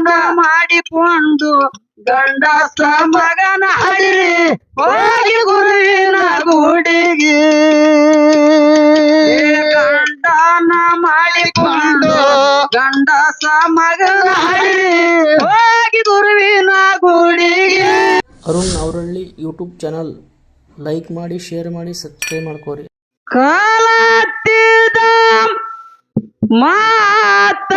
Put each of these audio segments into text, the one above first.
ಮಗನ ಮಾಡಿಕೊಂಡು ಗಂಡಸ ಮಗನ ಹಡಿರಿ ಹೋಗಿ ಗುರುವಿನ ಗುಡಿಗೆ. ಗಂಡನ ಮಾಡಿಕೊಂಡು ಗಂಡಸ ಮಗನ ಹಡಿರಿ ಹೋಗಿ ಗುರುವಿನ ಗುಡಿಗೆ. Arun Avaralli YouTube channel like ಮಾಡಿ ಶೇರ್ ಮಾಡಿ ಸಬ್ಸ್ಕ್ರೈಬ್ ಮಾಡ್ಕೋರಿ. ಕಾಲತ್ತಿದ ಮಾತ.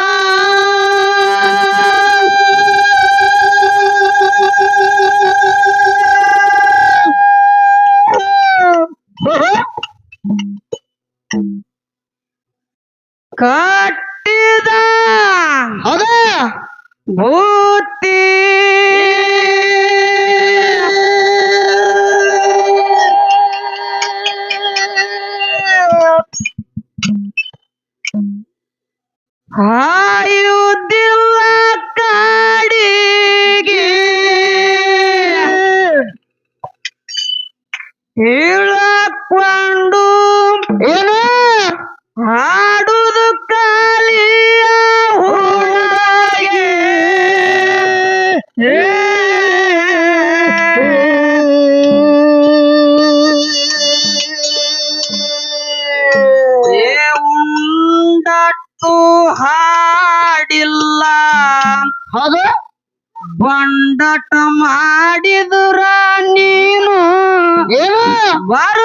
ಕಟ್ಟಿದ ಅದ ಭೂತಿ ಬರುತ್ತವ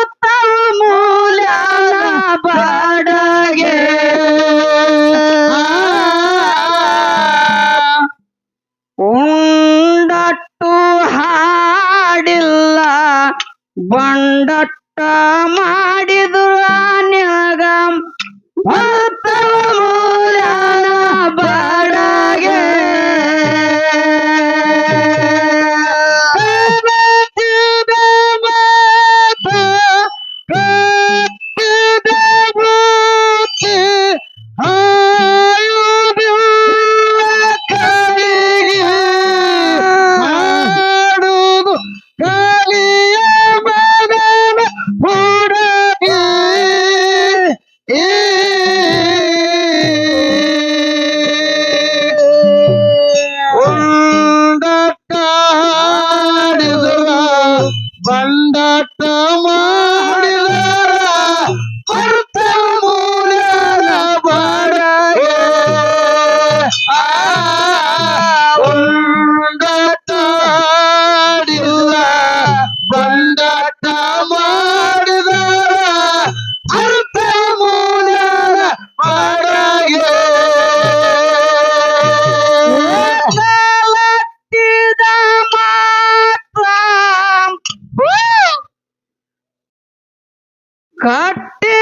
காட்டு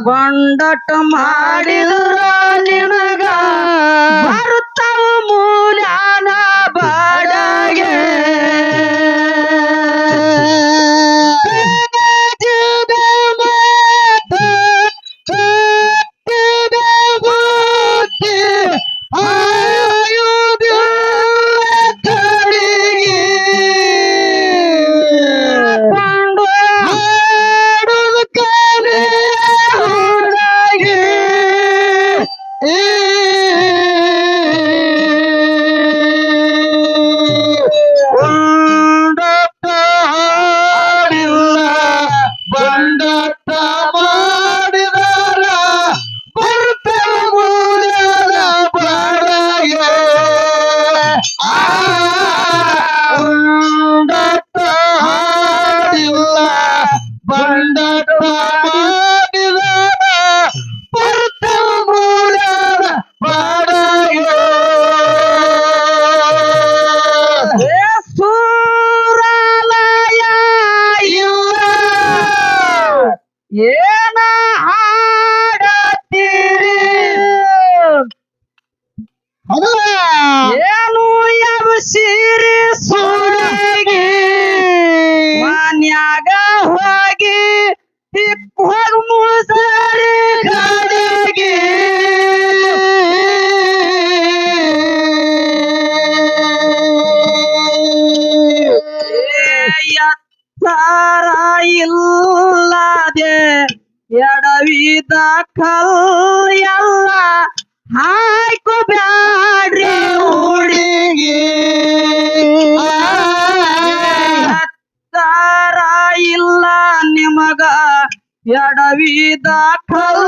ಬಂಡಟ ಮಾಡಿದುರ ನಿನಗ. ಬರುತ್ತವ ಮೂಲಾನ ಬಾಡಗೆ ತಕಲ್ ಎಲ್ಲ ಹಾಯ್ಕೋ ಬ್ಯಾಡ್ರಿ. ಹುಡುಗಿ ಹತ್ತಾರ ಇಲ್ಲ ನಿಮಗ ಎಡವಿದ ಕಲ್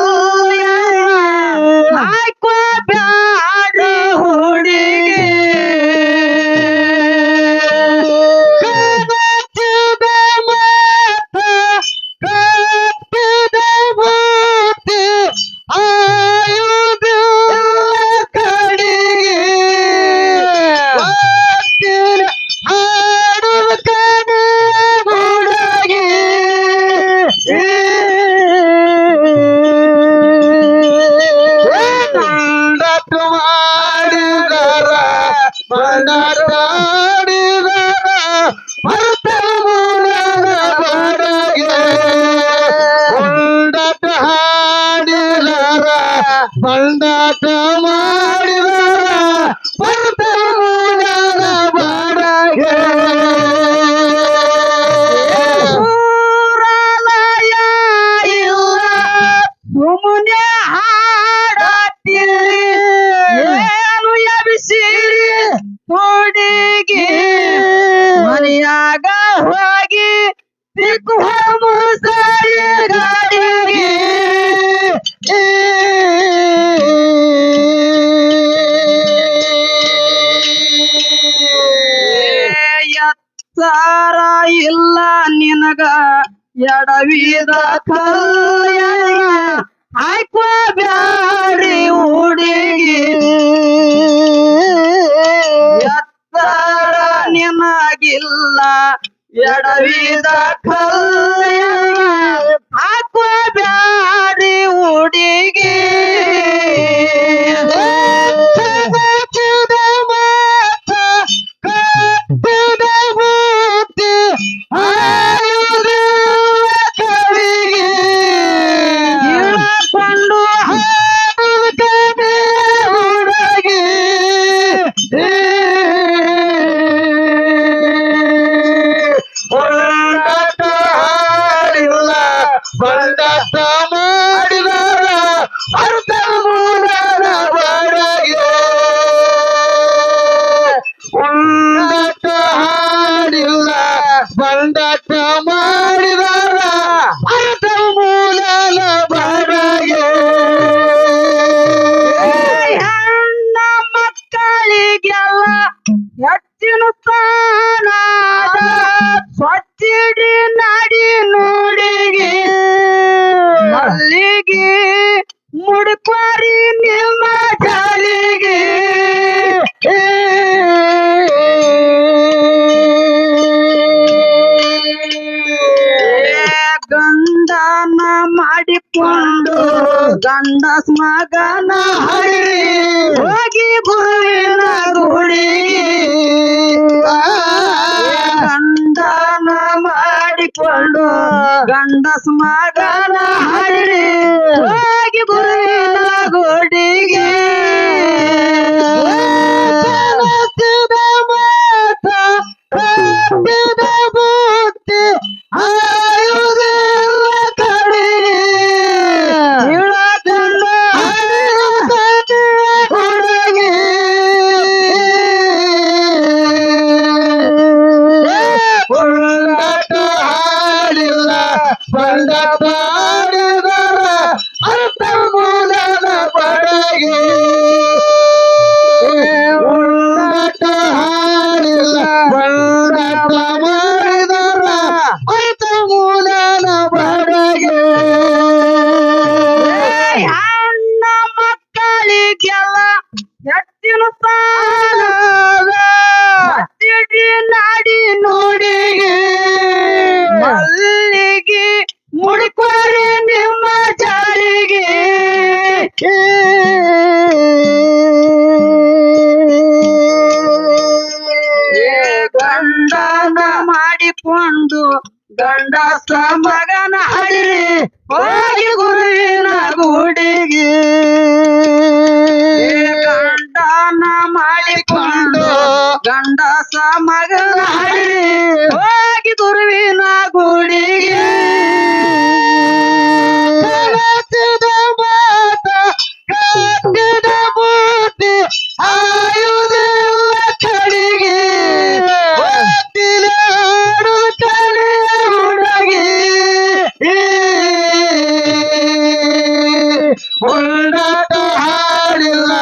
ಹಾಡಿಲ್ಲ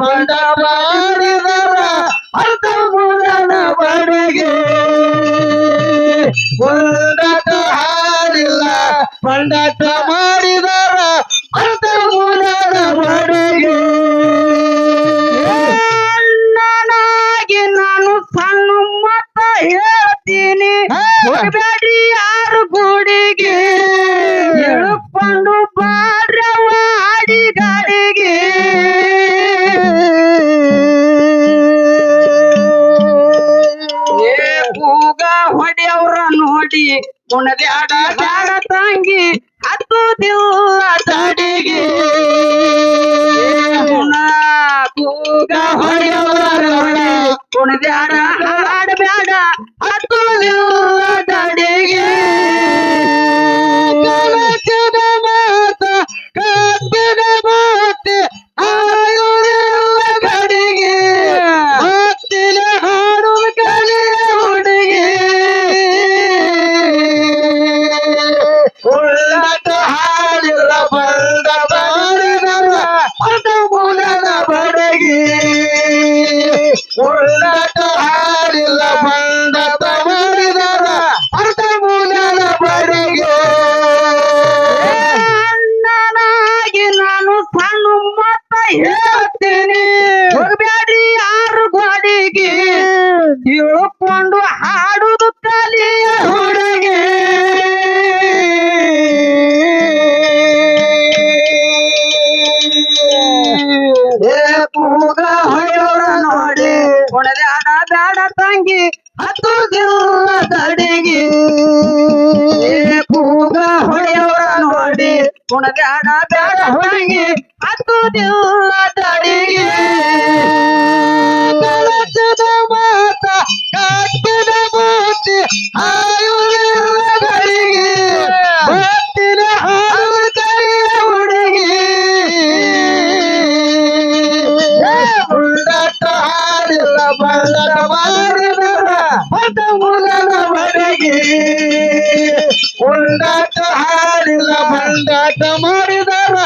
ಬಂಡ ಮಾಡಿದರ ಅರ್ಧ ಮೂರನ ಬಡಿಗೆ ಗುಂಡಾಟ ಹಾಡಿಲ್ಲ ಬಂಡಾಟ உனது ஆடா கொண்டாட்டமாடுதாரா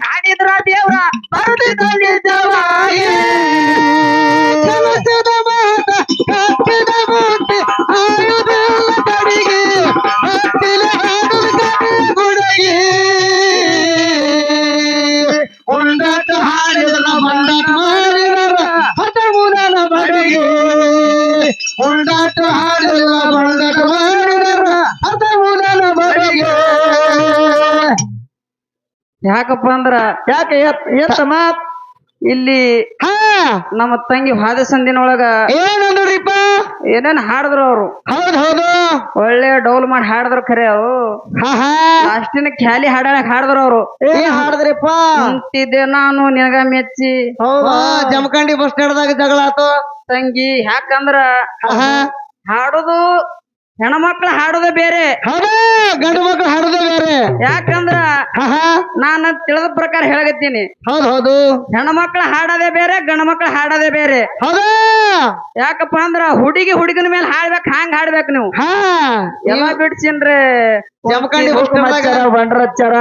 ಮಾಡಿದ್ರ ದೇವ್ರ? ಬರದಿದ್ದಲ್ಲಿ ಯಾಕಪ್ಪ ಅಂದ್ರ ಯಾಕೆ ಎತ್ತ ಮಾತ್? ಇಲ್ಲಿ ನಮ್ಮ ತಂಗಿ ಹಾದಿ ಸಂದಿನೊಳಗ ಏನಂದ್ರಿಪ್ಪ ಏನೇನ್ ಹಾಡಿದ್ರು ಅವ್ರು. ಹೌದ್ ಹೌದು. ಒಳ್ಳೆ ಡೌಲ್ ಮಾಡಿ ಹಾಡಿದ್ರು ಖರೆ ಅವು ಹಾ ಖ್ಯಾಲಿ ಹಾಡಕ್ ಹಾಡಿದ್ರು ಅವ್ರು. ಏ ಹಾಡಿದ್ರಿಪ್ಪ ಅಂತಿದ್ದೆ ನಾನು ನಿನಗ ಮೆಚ್ಚಿ. ಜಮಖಂಡಿ ಬಸ್ ಸ್ಟ್ಯಾಂಡ್ದಾಗ ಜಗಳ ಆತು. ತಂಗಿ ಯಾಕಂದ್ರ ಹಾಡುದು ಹೆಣ್ಮಕ್ಳು ಹಾಡೋದೇ ಬೇರೆ. ಹೌದಾ ಗಂಡು ಮಕ್ಳು ಹಾಡೋದ ಬೇರೆ. ಯಾಕಂದ್ರ ನಾನು ತಿಳಿದ ಪ್ರಕಾರ ಹೇಳಗತ್ತೀನಿ ಹೌದು ಹೌದು. ಹೆಣ್ಮಕ್ಳು ಹಾಡೋದೇ ಬೇರೆ ಗಂಡು ಮಕ್ಳು ಹಾಡೋದೇ ಬೇರೆ. ಹೌದಾ. ಯಾಕಪ್ಪ ಅಂದ್ರ ಹುಡುಗಿ ಹುಡುಗನ ಮೇಲೆ ಹಾಡ್ಬೇಕು ಹಾಂಗ್ ಹಾಡ್ಬೇಕು ನೀವು? ಎಲ್ಲ ಬಿಡ್ಸಿನ್ರಿ. ಬಂಡ್ರಚ್ಚಾರ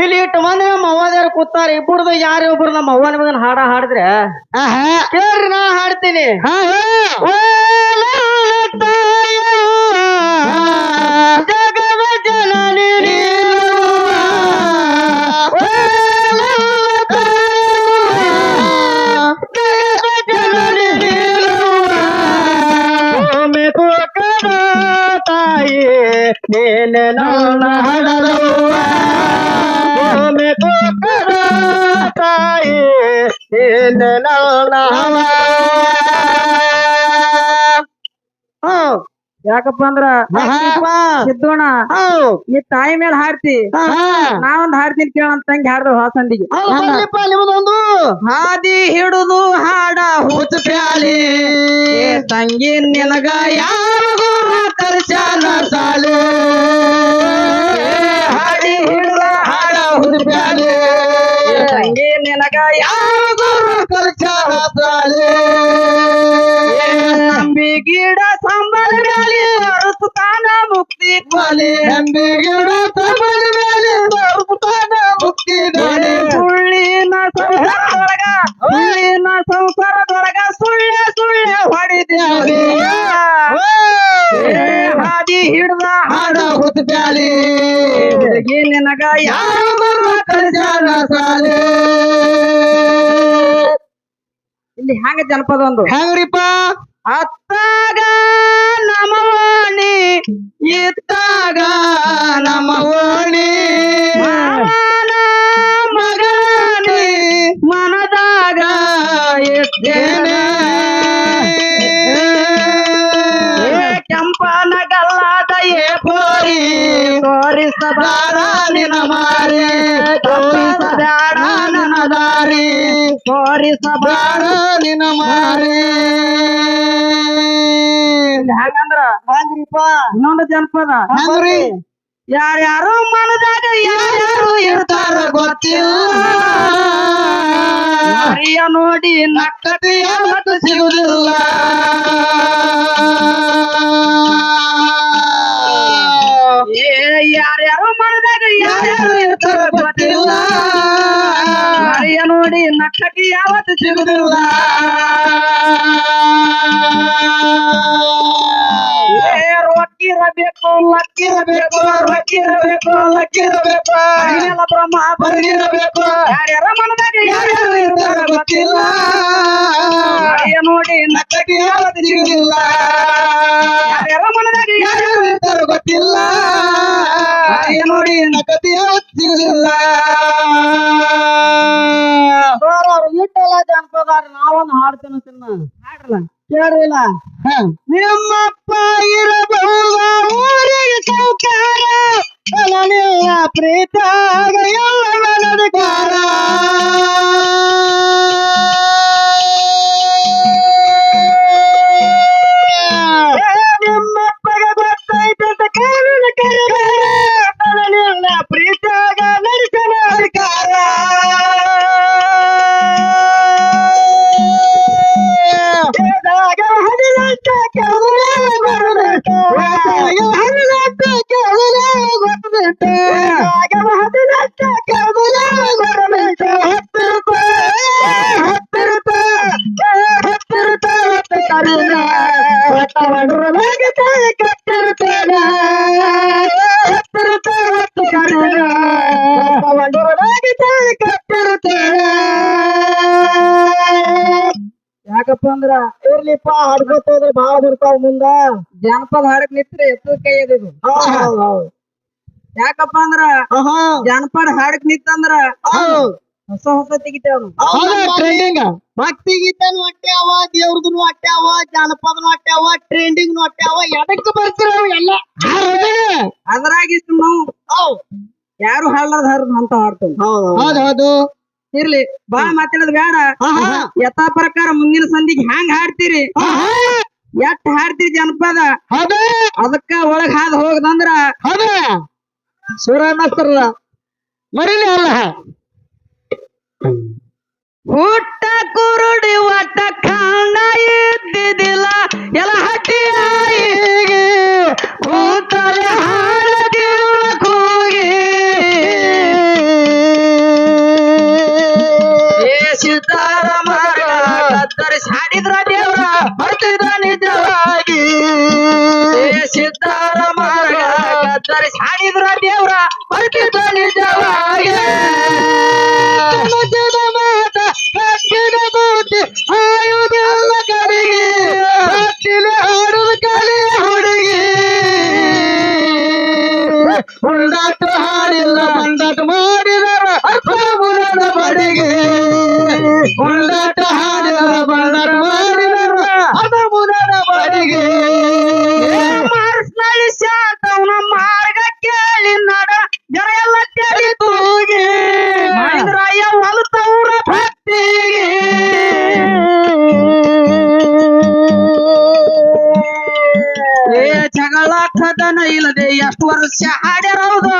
ಇಲ್ಲಿ ಇಟ್ಟು ಮಂದಿ ನಮ್ಮ ಅವ್ವಾದ್ಯಾರು ಕೂತಾರ ಇಬ್ಬರದು ಯಾರು ಒಬ್ರು ನಮ್ಮ ಅವ್ವ ನಿಮಗನ್ ಹಾಡ ಹಾಡಿದ್ರೆ ಕೇಳ್ರಿ ನಾ ಹಾಡ್ತೀನಿ. ನೀನೆ ನನ್ನ ಹಡಲವ್ವ ಭೂಮಿ ಕುಕ್ಕರ ತಾಯಿ ನೀನೆ ಯಾಕಪ್ಪ ಅಂದ್ರ ಸಿದ್ದೋಣ ನೀ ತಾಯಿ ಮೇಲೆ ಹಾಡ್ತಿ ನಾ ಒಂದ್ ಹಾಡ್ತೀನಿ ಕೇಳಂತ ತಂಗಿ ಹಾಡ್ದ ಹಾಸಂದಿಗೆ. ನಿಮ್ದೊಂದು. ಹಾದಿ ಹಿಡುದು ಹಾಡ ಹುಚ್ಚ ಪ್ಯಾಲಿ. ತಂಗಿ ನಿನಗ ಯಾರು ಕರ್ಚಾನ ಸಾಲು? ಹಾಡಿ ಹಿಡುದ ಹಾಡ ಹುಚ್ಚ ಪ್ಯಾಲಿ. ತಂಗಿ ನಿನಗ ಯಾರು ಕರ್ಚಾನ ಸಾಲು? ಪಾಲಿ ನಂಬಿ ಗಿಡ. ಸುಳ್ಳಿನ ಸಂಸಾರದೊಳಗ ಸುಳ್ಳಿನ ಸಂಸಾರದೊಳಗ ಸುಳ್ಳ ಸುಳ್ಳ ಹೊಡಿದ್ಯಾವಿ ಹಾದಿ ಹಿಡ್ದ ಹಾಡ ಹುತ್ತ ಪ್ಯಾಲಿ ಹುಡುಗಿ ನಿನಗ ಕಲ್ಯಾಣ ಸಾಲೆ? ಇಲ್ಲಿ ಹ್ಯಾಂಗ ಜನಪದ ಒಂದು? ಹೆಂಗ್ರಿಪ್ಪ ಪೋರಿ. ತೋರಿಸಬಾರ ನಿನ ಮಾರಿ ತೋರಿಸಬ್ಯಾಡ ನನ್ನ ದಾರಿ. ತೋರಿಸಬಾರ ನಿನಮಾರಿ ಮಾರಿ ಹ್ಯಾಂಗಂದ್ರ? ಹಂಗ್ರಿಪ್ಪ. ಇನ್ನೊಂದು ಜನಪದ. ಹಂಗ್ರಿ. ಯಾರ್ಯಾರು ಮನದಾಗ ಯಾರ್ಯಾರು ಇರ್ತಾರ ಗೊತ್ತಿಲ್ಲ. ಹರಿಯ ನೋಡಿ ನಕ್ಕಟಿಯ ಮತ್ತು ಸಿಗುದಿಲ್ಲ ಯಾರ್ಯಾರು ಮನದಾಗ ಯಾರ್ಯಾರು ಇರ್ತಾರ ಗೊತ್ತಿಲ್ಲ. ಮರಿಯ ನೋಡಿ ನಕ್ಕಟಿ ಯಾವತ್ತು ಸಿಗುದಿಲ್ಲ. ರೊಕ್ಕಿರಬೇಕು ಲಕ್ಕಿರಬೇಕು ರೊಕ್ಕಿರಬೇಕು ಲಕ್ಕಿರಬೇಕು. ಹರಿಯಲ್ಲ ಬ್ರಹ್ಮ ಬರಿಗಿರಬೇಕು. ಯಾರ್ಯಾರ ಮನದಾಗ ಯಾರ್ಯಾರು ಇರ್ತಾರ ಗೊತ್ತಿಲ್ಲ. ನೋಡಿ ನಕ್ಕಟಿ ಯಾವತ್ತು ಸಿಗುದಿಲ್ಲ. ಯಾರ್ಯಾರ ಮನದಾಗ ಯಾರ್ಯಾರು ಇರ್ತಾರ ಗೊತ್ತಿಲ್ಲ. ನೋಡಿ ನಕ್ಕಟಿ ಯಾವತ್ತು ಸಿಗುದಿಲ್ಲ. ಇಟ್ಟಲ್ಲ ಜನಪದ ನಾವೊಂದು ಹಾಡ್ತೇನೆ ತಿನ್ನ. ಹಾಡ್ರಲ್ಲ. ಕೇಳಿಲ್ಲ. ನಿಮ್ಮಪ್ಪ ಇರಬಹುದ ಊರಿಗೆ ಸೌಕಾರ ಫಲನಿಲ್ಲ ಪ್ರೀತಾಗ ಎಲ್ಲ ಅಂದ್ರ ಇರ್ಲಿಪ್ಪ ಹಾಡ್ಕೊತ ಹೋದ್ರೆ ಬಾಳ ಬರ್ತಾವ ಮುಂದ. ಜಾನಪದ ಹಾಡಕ್ ನಿಂತ್ರೆ ಎತ್ತು ಕೈ ಅದಿದು ಯಾಕಪ್ಪ ಅಂದ್ರ ಜಾನಪದ ಹಾಡಕ್ ನಿಂತಂದ್ರ ಹೊಸ ಹೊಸ ತೆಗಿತೇವ್ ಟ್ರೆಂಡಿಂಗ್ ಭಕ್ತಿ ಗೀತನು ಅಟ್ಟ್ಯಾವ ದೇವ್ರದನು ಅಟ್ಟ್ಯಾವ ಜಾನಪದನು ಅಟ್ಟ್ಯಾವ ಟ್ರೆಂಡಿಂಗ್ ಹೊಟ್ಟೆವ ಎದಕ್ಕೆ ಬರ್ತಿರೋ ಎಲ್ಲ ಅದ್ರಾಗ ಇಷ್ಟು ನಾವು ಯಾರು ಹಾಡ್ಲಾರ್ದ ಹಾಡ್ತೇವೆ. ಹೌದು ಹೌದು. ಇರ್ಲಿ ಬಾಳ ಮಾತಾಡೋದು ಬೇಡ. ಯಥಾ ಪ್ರಕಾರ ಮುಂದಿನ ಸಂಧಿಗೆ ಹ್ಯಾಂಗ್ ಹಾಡ್ತೀರಿ? ಎಟ್ ಹಾಡ್ತೀರಿ ಜನಪದ? ಅದಕ್ಕ ಒಳಗ್ ಹಾದ್ ಹೋಗದಂದ್ರ ಸೂರ್ಯನಸ್ತಾರಲ್ಲ. ಮರಿಲಿ ಅಲ್ಲ. ಹುಟ್ಟ ಕುರುಡಿ ಒಟ್ಟ ಕಾಣ ಇದ್ದಿದ್ದಿಲ್ಲ. ಎಲ್ಲ ಹಟ್ಟಿ ಹಾಡ. ಸಿದ್ಧಾರ ಮಾರ ಕತ್ತರಿಸಿ ಹಾಡಿದ್ರ ದೇವ್ರ ಬರ್ತಿದ ನಿಜವಾಗಿ ಸಿದ್ಧಾರ ಮಾರ ಕತ್ತರಿಸಿ ಹಾಡಿದ್ರ ದೇವ್ರ ಬರ್ತಿದ ಇಲ್ಲದೆ ಎಷ್ಟು ವರ್ಷ ಹಾಡ್ಯಾರ ಹೌದು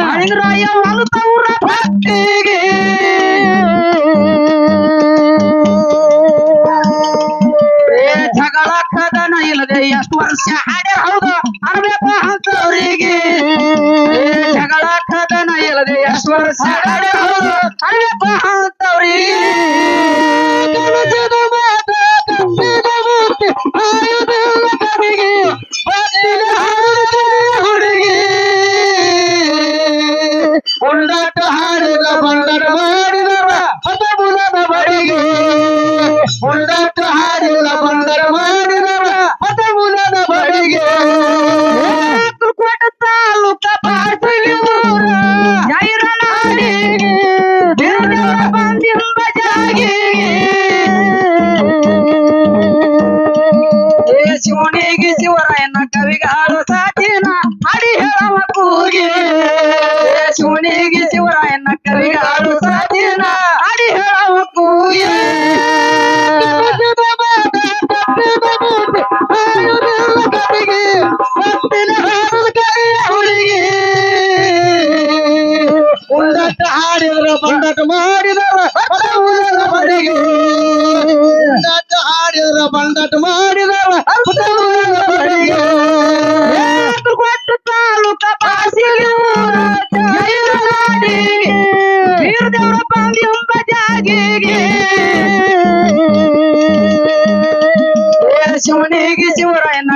ಮಾವಿನರಾಯ ಮಲತವ್ರ ಭಕ್ತಿಗೆ. ಜಗಳ ಕದನ ಇಲ್ಲದೆ ಎಷ್ಟು ವರ್ಷ ಹಾಡೆ ಹೌದು, ಅರ್ಬೇಕ ಅಂತವರಿಗೆ. ಜಗಳ ಕದನ ಇಲ್ಲದೆ ಎಷ್ಟು ವರ್ಷ ಹೌದು ಜಾಗಿಗೆ ಶಿವನಿಗೆ ಶಿವರಾಯನ